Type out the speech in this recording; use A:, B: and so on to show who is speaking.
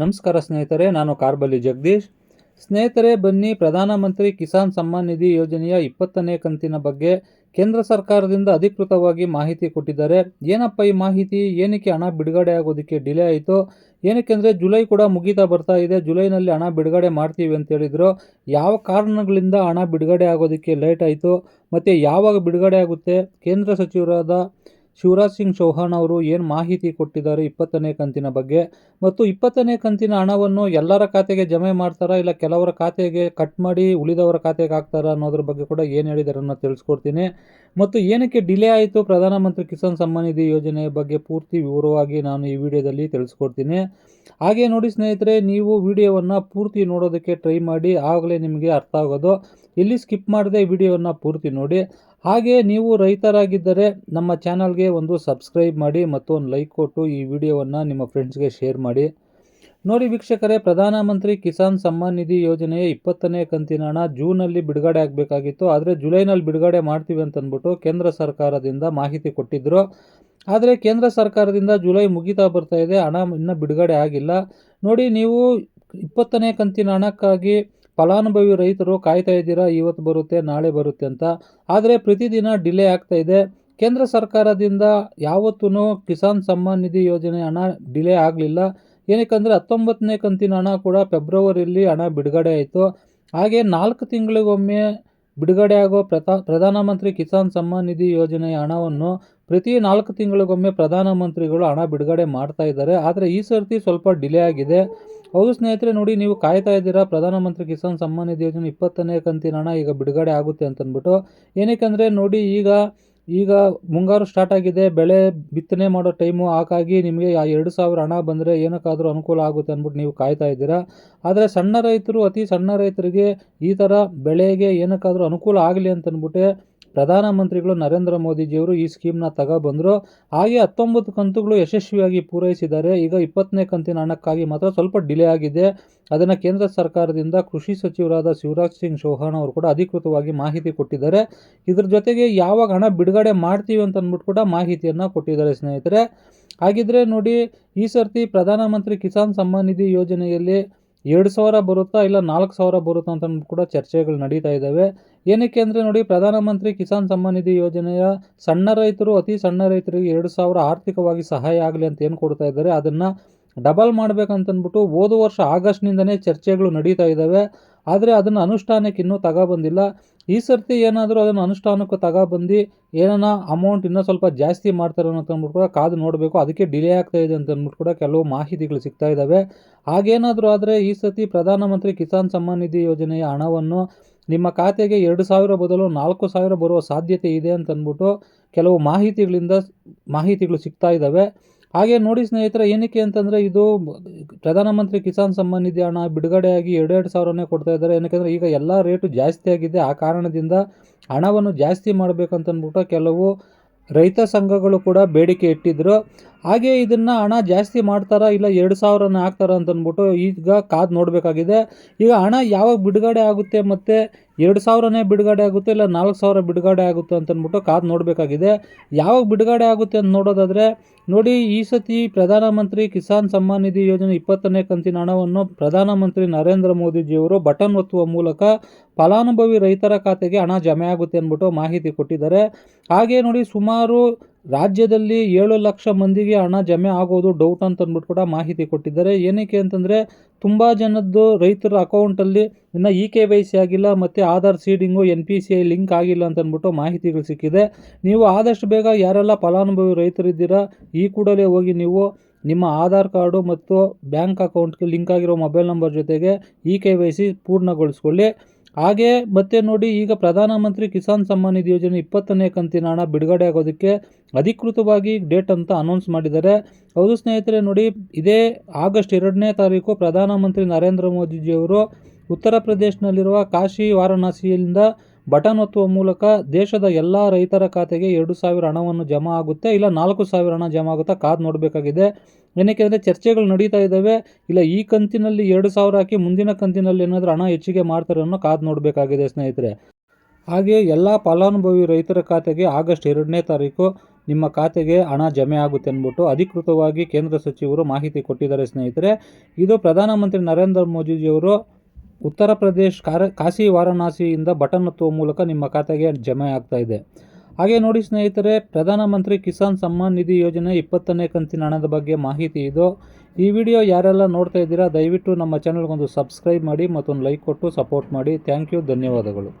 A: ನಮಸ್ಕಾರ ಸ್ನೇಹಿತರೆ, ನಾನು ಕಾರ್ಬಲ್ಲಿ ಜಗದೀಶ್. ಸ್ನೇಹಿತರೆ, ಬನ್ನಿ ಪ್ರಧಾನಮಂತ್ರಿ ಕಿಸಾನ್ ಸಮ್ಮಾನ್ ನಿಧಿ ಯೋಜನೆಯ ಇಪ್ಪತ್ತನೇ ಕಂತಿನ ಬಗ್ಗೆ ಕೇಂದ್ರ ಸರ್ಕಾರದಿಂದ ಅಧಿಕೃತವಾಗಿ ಮಾಹಿತಿ ಕೊಟ್ಟಿದ್ದಾರೆ. ಏನಪ್ಪ ಈ ಮಾಹಿತಿ? ಏನಕ್ಕೆ ಹಣ ಬಿಡುಗಡೆ ಆಗೋದಕ್ಕೆ ಡಿಲೇ ಆಯಿತು? ಏನಕ್ಕೆ ಅಂದರೆ ಜುಲೈ ಕೂಡ ಮುಗೀತಾ ಬರ್ತಾ ಇದೆ. ಜುಲೈನಲ್ಲಿ ಹಣ ಬಿಡುಗಡೆ ಮಾಡ್ತೀವಿ ಅಂತ ಹೇಳಿದ್ರು. ಯಾವ ಕಾರಣಗಳಿಂದ ಹಣ ಬಿಡುಗಡೆ ಆಗೋದಕ್ಕೆ ಲೇಟ್ ಆಯಿತು? ಮತ್ತು ಯಾವಾಗ ಬಿಡುಗಡೆ ಆಗುತ್ತೆ? ಕೇಂದ್ರ ಸಚಿವರಾದ ಶಿವರಾಜ್ ಸಿಂಗ್ ಚೌಹಾಣ್ ಅವರು ಏನು ಮಾಹಿತಿ ಕೊಟ್ಟಿದ್ದಾರೆ ಇಪ್ಪತ್ತನೇ ಕಂತಿನ ಬಗ್ಗೆ? ಮತ್ತು ಇಪ್ಪತ್ತನೇ ಕಂತಿನ ಹಣವನ್ನು ಎಲ್ಲರ ಖಾತೆಗೆ ಜಮೆ ಮಾಡ್ತಾರಾ? ಇಲ್ಲ ಕೆಲವರ ಖಾತೆಗೆ ಕಟ್ ಮಾಡಿ ಉಳಿದವರ ಖಾತೆಗೆ ಹಾಕ್ತಾರಾ ಅನ್ನೋದ್ರ ಬಗ್ಗೆ ಕೂಡ ಏನು ಹೇಳಿದ್ದಾರೆ ಅನ್ನೋ ತಿಳಿಸ್ಕೊಡ್ತೀನಿ. ಮತ್ತು ಏನಕ್ಕೆ ಡಿಲೇ ಆಯಿತು ಪ್ರಧಾನಮಂತ್ರಿ ಕಿಸಾನ್ ಸಮ್ಮಾನ್ ನಿಧಿ ಯೋಜನೆ ಬಗ್ಗೆ ಪೂರ್ತಿ ವಿವರವಾಗಿ ನಾನು ಈ ವಿಡಿಯೋದಲ್ಲಿ ತಿಳಿಸ್ಕೊಡ್ತೀನಿ. ಹಾಗೆ ನೋಡಿ ಸ್ನೇಹಿತರೆ, ನೀವು ವಿಡಿಯೋವನ್ನು ಪೂರ್ತಿ ನೋಡೋದಕ್ಕೆ ಟ್ರೈ ಮಾಡಿ, ಆಗಲೇ ನಿಮಗೆ ಅರ್ಥ ಆಗೋದು. ಇಲ್ಲಿ ಸ್ಕಿಪ್ ಮಾಡದೆ ವಿಡಿಯೋವನ್ನು ಪೂರ್ತಿ ನೋಡಿ. ಹಾಗೆ ನೀವು ರೈತರಾಗಿದ್ದರೆ ನಮ್ಮ ಚಾನಲ್ಗೆ ಒಂದು ಸಬ್ಸ್ಕ್ರೈಬ್ ಮಾಡಿ ಮತ್ತು ಒಂದು ಲೈಕ್ ಕೊಟ್ಟು ಈ ವಿಡಿಯೋವನ್ನು ನಿಮ್ಮ ಫ್ರೆಂಡ್ಸ್ಗೆ ಶೇರ್ ಮಾಡಿ. ನೋಡಿ ವೀಕ್ಷಕರೇ ಪ್ರಧಾನಮಂತ್ರಿ ಕಿಸಾನ್ ಸಮ್ಮಾನ್ ನಿಧಿ ಯೋಜನೆಯ ಇಪ್ಪತ್ತನೇ ಕಂತಿನ ಹಣ ಜೂನಲ್ಲಿ ಬಿಡುಗಡೆ ಆಗಬೇಕಾಗಿತ್ತು. ಆದರೆ ಜುಲೈನಲ್ಲಿ ಬಿಡುಗಡೆ ಮಾಡ್ತೀವಿ ಅಂತಂದ್ಬಿಟ್ಟು ಕೇಂದ್ರ ಸರ್ಕಾರದಿಂದ ಮಾಹಿತಿ ಕೊಟ್ಟಿದ್ದರು ಆದರೆ ಕೇಂದ್ರ ಸರ್ಕಾರದಿಂದ ಜುಲೈ ಮುಗಿತಾ ಬರ್ತಾ ಇದೆ, ಹಣ ಇನ್ನೂ ಬಿಡುಗಡೆ ಆಗಿಲ್ಲ. ನೋಡಿ ನೀವು ಇಪ್ಪತ್ತನೇ ಕಂತಿನ ಹಣಕ್ಕಾಗಿ ಫಲಾನುಭವಿ ರೈತರು ಕಾಯ್ತಾ ಇದ್ದೀರಾ, ಇವತ್ತು ಬರುತ್ತೆ, ನಾಳೆ ಬರುತ್ತೆ ಅಂತ. ಆದರೆ ಪ್ರತಿದಿನ ಡಿಲೇ ಆಗ್ತಾ ಇದೆ. ಕೇಂದ್ರ ಸರ್ಕಾರದಿಂದ ಯಾವತ್ತೂ ಕಿಸಾನ್ ಸಮ್ಮಾನ್ ನಿಧಿ ಯೋಜನೆ ಹಣ ಡಿಲೇ ಆಗಲಿಲ್ಲ. ಏನಕ್ಕೆಂದರೆ ಹತ್ತೊಂಬತ್ತನೇ ಕಂತಿನ ಹಣ ಕೂಡ ಫೆಬ್ರವರಿಯಲ್ಲಿ ಹಣ ಬಿಡುಗಡೆ ಆಯಿತು. ಹಾಗೆ ನಾಲ್ಕು ತಿಂಗಳಿಗೊಮ್ಮೆ ಬಿಡುಗಡೆ ಆಗೋ ಪ್ರಧಾ ಪ್ರಧಾನಮಂತ್ರಿ ಕಿಸಾನ್ ಸಮ್ಮಾನ್ ನಿಧಿ ಯೋಜನೆಯ ಹಣವನ್ನು ಪ್ರತಿ ನಾಲ್ಕು ತಿಂಗಳಿಗೊಮ್ಮೆ ಪ್ರಧಾನಮಂತ್ರಿಗಳು ಹಣ ಬಿಡುಗಡೆ ಮಾಡ್ತಾ ಇದ್ದಾರೆ. ಆದರೆ ಈ ಸರ್ತಿ ಸ್ವಲ್ಪ ಡಿಲೇ ಆಗಿದೆ. ಹೌದು ಸ್ನೇಹಿತರೆ, ನೋಡಿ ನೀವು ಕಾಯ್ತಾ ಇದ್ದೀರಾ? ಪ್ರಧಾನಮಂತ್ರಿ ಕಿಸಾನ್ ಸಮ್ಮಾನ್ ನಿಧಿ ಯೋಜನೆ ಇಪ್ಪತ್ತನೇ ಕಂತಿನ ಹಣ ಈಗ ಬಿಡುಗಡೆ ಆಗುತ್ತೆ ಅಂತಂದ್ಬಿಟ್ಟು. ಏನಕ್ಕೆ ನೋಡಿ ಈಗ ಈಗ ಮುಂಗಾರು ಸ್ಟಾರ್ಟ್ ಆಗಿದೆ. ಬೆಳೆ ಬಿತ್ತನೆ ಮಾಡೋ ಟೈಮು ಹಾಗಾಗಿ ನಿಮಗೆ ಆ ಎರಡು ಸಾವಿರ ಹಣ ಬಂದರೆ ಏನಕ್ಕಾದರೂ ಅನುಕೂಲ ಆಗುತ್ತೆ ಅಂದ್ಬಿಟ್ಟು ನೀವು ಕಾಯ್ತಾ ಇದ್ದೀರಾ? ಆದರೆ ಸಣ್ಣ ರೈತರು, ಅತಿ ಸಣ್ಣ ರೈತರಿಗೆ ಈ ಥರ ಬೆಳೆಗೆ ಏನಕ್ಕಾದರೂ ಅನುಕೂಲ ಆಗಲಿ ಅಂತಂದ್ಬಿಟ್ಟೆ ಪ್ರಧಾನಮಂತ್ರಿಗಳು ನರೇಂದ್ರ ಮೋದಿಜಿಯವರು ಈ ಸ್ಕೀಮ್ನ ತಗೊಬಂದರು ಹಾಗೆ ಹತ್ತೊಂಬತ್ತು ಕಂತುಗಳು ಯಶಸ್ವಿಯಾಗಿ ಪೂರೈಸಿದ್ದಾರೆ. ಈಗ ಇಪ್ಪತ್ತನೇ ಕಂತಿನ ಹಣಕ್ಕಾಗಿ ಮಾತ್ರ ಸ್ವಲ್ಪ ಡಿಲೇ ಆಗಿದೆ. ಅದನ್ನು ಕೇಂದ್ರ ಸರ್ಕಾರದಿಂದ ಕೃಷಿ ಸಚಿವರಾದ ಶಿವರಾಜ್ ಸಿಂಗ್ ಚೌಹಾಣ್ ಅವರು ಕೂಡ ಅಧಿಕೃತವಾಗಿ ಮಾಹಿತಿ ಕೊಟ್ಟಿದ್ದಾರೆ. ಇದ್ರ ಜೊತೆಗೆ ಯಾವಾಗ ಹಣ ಬಿಡುಗಡೆ ಮಾಡ್ತೀವಿ ಅಂತ ಅಂದ್ಬಿಟ್ಟು ಕೂಡ ಮಾಹಿತಿಯನ್ನು ಕೊಟ್ಟಿದ್ದಾರೆ ಸ್ನೇಹಿತರೆ. ಹಾಗಿದ್ರೆ ನೋಡಿ, ಈ ಸರ್ತಿ ಪ್ರಧಾನಮಂತ್ರಿ ಕಿಸಾನ್ ಸಮ್ಮಾನ್ ನಿಧಿ ಯೋಜನೆಯಲ್ಲಿ ಎರಡು ಸಾವಿರ ಬರುತ್ತಾ ಇಲ್ಲ ನಾಲ್ಕು ಸಾವಿರ ಬರುತ್ತಾ ಅಂತ ಕೂಡ ಚರ್ಚೆಗಳು ನಡೀತಾ ಇದ್ದಾವೆ. ಏನಕ್ಕೆ ಅಂದರೆ ನೋಡಿ, ಪ್ರಧಾನಮಂತ್ರಿ ಕಿಸಾನ್ ಸಮ್ಮಾನ್ ನಿಧಿ ಯೋಜನೆಯ ಸಣ್ಣ ರೈತರು, ಅತಿ ಸಣ್ಣ ರೈತರಿಗೆ ಎರಡು ಸಾವಿರ ಆರ್ಥಿಕವಾಗಿ ಸಹಾಯ ಆಗಲಿ ಅಂತ ಏನು ಕೊಡ್ತಾ ಇದ್ದಾರೆ, ಅದನ್ನು ಡಬಲ್ ಮಾಡಬೇಕಂತನ್ಬಿಟ್ಟು ಹೋದ ವರ್ಷ ಆಗಸ್ಟ್ನಿಂದನೇ ಚರ್ಚೆಗಳು ನಡೀತಾ ಇದ್ದಾವೆ. ಆದರೆ ಅದನ್ನು ಅನುಷ್ಠಾನಕ್ಕೆ ಇನ್ನೂ ತಗೊಬಂದಿಲ್ಲ. ಈ ಸರ್ತಿ ಏನಾದರೂ ಅದನ್ನು ಅನುಷ್ಠಾನಕ್ಕೆ ತಗೊಬಂದು ಏನಾನ ಅಮೌಂಟ್ ಇನ್ನೂ ಸ್ವಲ್ಪ ಜಾಸ್ತಿ ಮಾಡ್ತಾರೆ ಅಂತ ಅಂದ್ಬಿಟ್ಟು ಕೂಡ ಕಾದು ನೋಡಬೇಕು. ಅದಕ್ಕೆ ಡಿಲೇ ಆಗ್ತಾ ಇದೆ ಅಂತ ಅಂದ್ಬಿಟ್ಟು ಕೂಡ ಕೆಲವು ಮಾಹಿತಿಗಳು ಸಿಗ್ತಾ ಇದ್ದಾವೆ ಹಾಗೇನಾದರೂ ಆದರೆ ಈ ಸರ್ತಿ ಪ್ರಧಾನಮಂತ್ರಿ ಕಿಸಾನ್ ಸಮ್ಮಾನ್ ನಿಧಿ ಯೋಜನೆಯ ಹಣವನ್ನು ನಿಮ್ಮ ಖಾತೆಗೆ ಎರಡು ಸಾವಿರ ಬದಲು ನಾಲ್ಕು ಸಾವಿರ ಬರುವ ಸಾಧ್ಯತೆ ಇದೆ ಅಂತಂದ್ಬಿಟ್ಟು ಕೆಲವು ಮಾಹಿತಿಗಳಿಂದ ಮಾಹಿತಿಗಳು ಸಿಗ್ತಾ ಇದ್ದಾವೆ ಹಾಗೆ ನೋಡಿ ಸ್ನೇಹಿತರೆ, ಏನಕ್ಕೆ ಅಂತಂದರೆ ಇದು ಪ್ರಧಾನಮಂತ್ರಿ ಕಿಸಾನ್ ಸಮ್ಮಾನ್ ನಿಧಿ ಹಣ ಬಿಡುಗಡೆಯಾಗಿ ಎರಡು ಸಾವಿರನೇ ಕೊಡ್ತಾ ಇದ್ದಾರೆ. ಏನಕ್ಕೆ ಈಗ ಎಲ್ಲ ರೇಟು ಜಾಸ್ತಿ ಆಗಿದೆ. ಆ ಕಾರಣದಿಂದ ಹಣವನ್ನು ಜಾಸ್ತಿ ಮಾಡಬೇಕಂತಂದ್ಬಿಟ್ಟು ಕೆಲವು ರೈತ ಸಂಘಗಳು ಕೂಡ ಬೇಡಿಕೆ ಇಟ್ಟಿದ್ದರು ಹಾಗೆ ಇದನ್ನು ಹಣ ಜಾಸ್ತಿ ಮಾಡ್ತಾರಾ ಇಲ್ಲ ಎರಡು ಸಾವಿರನ ಹಾಕ್ತಾರ ಅಂತಂದ್ಬಿಟ್ಟು ಈಗ ಕಾದು ನೋಡಬೇಕಾಗಿದೆ. ಈಗ ಹಣ ಯಾವಾಗ ಬಿಡುಗಡೆ ಆಗುತ್ತೆ ಮತ್ತು ಎರಡು ಸಾವಿರನೇ ಬಿಡುಗಡೆ ಆಗುತ್ತೆ ಇಲ್ಲ ನಾಲ್ಕು ಸಾವಿರ ಬಿಡುಗಡೆ ಆಗುತ್ತೆ ಅಂತಂದ್ಬಿಟ್ಟು ಕಾದು ನೋಡಬೇಕಾಗಿದೆ. ಯಾವಾಗ ಬಿಡುಗಡೆ ಆಗುತ್ತೆ ಅಂತ ನೋಡೋದಾದರೆ, ನೋಡಿ ಈ ಸತಿ ಪ್ರಧಾನಮಂತ್ರಿ ಕಿಸಾನ್ ಸಮ್ಮಾನ್ ನಿಧಿ ಯೋಜನೆ ಇಪ್ಪತ್ತನೇ ಕಂತಿನ ಹಣವನ್ನು ಪ್ರಧಾನಮಂತ್ರಿ ನರೇಂದ್ರ ಮೋದಿಜಿಯವರು ಬಟನ್ ಒತ್ತುವ ಮೂಲಕ ಫಲಾನುಭವಿ ರೈತರ ಖಾತೆಗೆ ಹಣ ಜಮೆ ಆಗುತ್ತೆ ಅಂದ್ಬಿಟ್ಟು ಮಾಹಿತಿ ಕೊಟ್ಟಿದ್ದಾರೆ. ಹಾಗೆ ನೋಡಿ ಸುಮಾರು ರಾಜ್ಯದಲ್ಲಿ ಏಳು ಲಕ್ಷ ಮಂದಿಗೆ ಹಣ ಜಮೆ ಆಗೋದು ಡೌಟ್ ಅಂತ ಅಂದ್ಬಿಟ್ಟು ಕೂಡ ಮಾಹಿತಿ ಕೊಟ್ಟಿದ್ದಾರೆ. ಏನಕ್ಕೆ ಅಂತಂದರೆ, ತುಂಬ ಜನದ್ದು ರೈತರ ಅಕೌಂಟಲ್ಲಿ ಇನ್ನು ಇ ಕೆ ವೈ ಸಿ ಆಗಿಲ್ಲ, ಮತ್ತು Aadhaar seeding N P C I link ಆಗಿಲ್ಲ ಅಂತಂದ್ಬಿಟ್ಟು ಮಾಹಿತಿಗಳು ಸಿಕ್ಕಿದೆ. ನೀವು ಆದಷ್ಟು ಬೇಗ ಯಾರೆಲ್ಲ ಫಲಾನುಭವಿ ರೈತರಿದ್ದೀರಾ, ಈ ಕೂಡಲೇ ಹೋಗಿ ನೀವು ನಿಮ್ಮ ಆಧಾರ್ ಕಾರ್ಡು ಮತ್ತು ಬ್ಯಾಂಕ್ ಅಕೌಂಟ್ಗೆ ಲಿಂಕ್ ಆಗಿರೋ ಮೊಬೈಲ್ ನಂಬರ್ ಜೊತೆಗೆ ಇ ಕೆ ವೈ ಸಿ ಪೂರ್ಣಗೊಳಿಸ್ಕೊಳ್ಳಿ. ಹಾಗೆ ಮತ್ತೆ ನೋಡಿ, ಈಗ ಪ್ರಧಾನಮಂತ್ರಿ ಕಿಸಾನ್ ಸಮ್ಮಾನ್ ನಿಧಿ ಯೋಜನೆ ಇಪ್ಪತ್ತನೇ ಕಂತಿನ ಹಣ ಬಿಡುಗಡೆ ಆಗೋದಕ್ಕೆ ಅಧಿಕೃತವಾಗಿ ಡೇಟ್ ಅಂತ ಅನೌನ್ಸ್ ಮಾಡಿದ್ದಾರೆ. ಹೌದು ಸ್ನೇಹಿತರೆ, ನೋಡಿ, ಇದೇ ಆಗಸ್ಟ್ ಎರಡನೇ ತಾರೀಕು ಪ್ರಧಾನಮಂತ್ರಿ ನರೇಂದ್ರ ಮೋದಿಜಿಯವರು ಉತ್ತರ ಪ್ರದೇಶನಲ್ಲಿರುವ ಕಾಶಿ ವಾರಣಾಸಿಯಿಂದ ಬಟನ್ ಒತ್ತುವ ಮೂಲಕ ದೇಶದ ಎಲ್ಲ ರೈತರ ಖಾತೆಗೆ ಎರಡು ಸಾವಿರ ಹಣವನ್ನು ಜಮಾ ಆಗುತ್ತೆ, ಇಲ್ಲ ನಾಲ್ಕು ಸಾವಿರ ಹಣ ಜಮಾ ಆಗುತ್ತಾ ಕಾದು ನೋಡಬೇಕಾಗಿದೆ. ಏನಕ್ಕೆ ಅಂದರೆ ಚರ್ಚೆಗಳು ನಡೀತಾ ಇದ್ದಾವೆ, ಇಲ್ಲ ಈ ಕಂತಿನಲ್ಲಿ ಎರಡು ಸಾವಿರ ಹಾಕಿ ಮುಂದಿನ ಕಂತಿನಲ್ಲಿ ಏನಾದರೂ ಹಣ ಹೆಚ್ಚಿಗೆ ಮಾಡ್ತಾರೆ ಅನ್ನೋ ಕಾದು ನೋಡಬೇಕಾಗಿದೆ ಸ್ನೇಹಿತರೆ. ಹಾಗೆಯೇ ಎಲ್ಲ ಫಲಾನುಭವಿ ರೈತರ ಖಾತೆಗೆ ಆಗಸ್ಟ್ ಎರಡನೇ ತಾರೀಕು ನಿಮ್ಮ ಖಾತೆಗೆ ಹಣ ಜಮೆ ಆಗುತ್ತೆ ಅಂದ್ಬಿಟ್ಟು ಅಧಿಕೃತವಾಗಿ ಕೇಂದ್ರ ಸಚಿವರು ಮಾಹಿತಿ ಕೊಟ್ಟಿದ್ದಾರೆ ಸ್ನೇಹಿತರೆ. ಇದು ಪ್ರಧಾನಮಂತ್ರಿ ನರೇಂದ್ರ ಮೋದಿಜಿಯವರು ಉತ್ತರ ಪ್ರದೇಶ್ ಕಾರ, ಕಾಶಿ ವಾರಣಾಸಿಯಿಂದ ಬಟನ್ ಹತ್ತುವ ಮೂಲಕ ನಿಮ್ಮ ಖಾತೆಗೆ ಜಮೆ ಆಗ್ತಾ ಇದೆ. ಹಾಗೆ ನೋಡಿ ಸ್ನೇಹಿತರೆ ಪ್ರಧಾನಮಂತ್ರಿ ಕಿಸಾನ್ ಸಮ್ಮಾನ್ ನಿಧಿ ಯೋಜನೆ ಇಪ್ಪತ್ತನೇ ಕಂತಿನ ಹಣದ ಬಗ್ಗೆ ಮಾಹಿತಿ ಇದು. ಈ ವಿಡಿಯೋ ಯಾರೆಲ್ಲ ನೋಡ್ತಾ ಇದ್ದೀರಾ, ದಯವಿಟ್ಟು ನಮ್ಮ ಚಾನಲ್ಗೊಂದು ಸಬ್ಸ್ಕ್ರೈಬ್ ಮಾಡಿ ಮತ್ತೊಂದು ಲೈಕ್ ಕೊಟ್ಟು ಸಪೋರ್ಟ್ ಮಾಡಿ. ಥ್ಯಾಂಕ್ ಯು, ಧನ್ಯವಾದಗಳು.